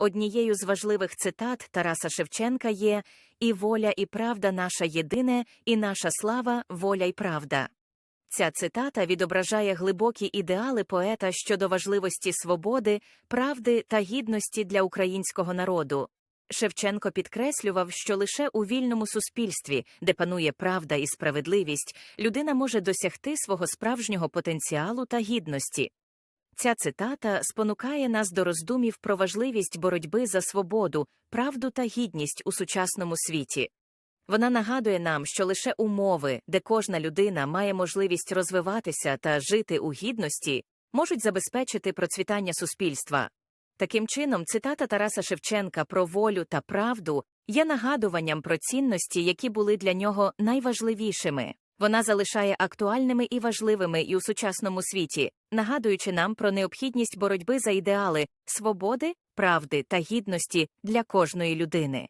однією з важливих цитат Тараса Шевченка є «І воля, і правда наша єдине, і наша слава воля й правда». Ця цитата відображає глибокі ідеали поета щодо важливості свободи, правди та гідності для українського народу. Шевченко підкреслював, що лише у вільному суспільстві, де панує правда і справедливість, людина може досягти свого справжнього потенціалу та гідності. Ця цитата спонукає нас до роздумів про важливість боротьби за свободу, правду та гідність у сучасному світі. Вона нагадує нам, що лише умови, де кожна людина має можливість розвиватися та жити у гідності, можуть забезпечити процвітання суспільства. Таким чином, цитата Тараса Шевченка про волю та правду є нагадуванням про цінності, які були для нього найважливішими. Вона залишає актуальними і важливими і у сучасному світі, нагадуючи нам про необхідність боротьби за ідеали свободи, правди та гідності для кожної людини.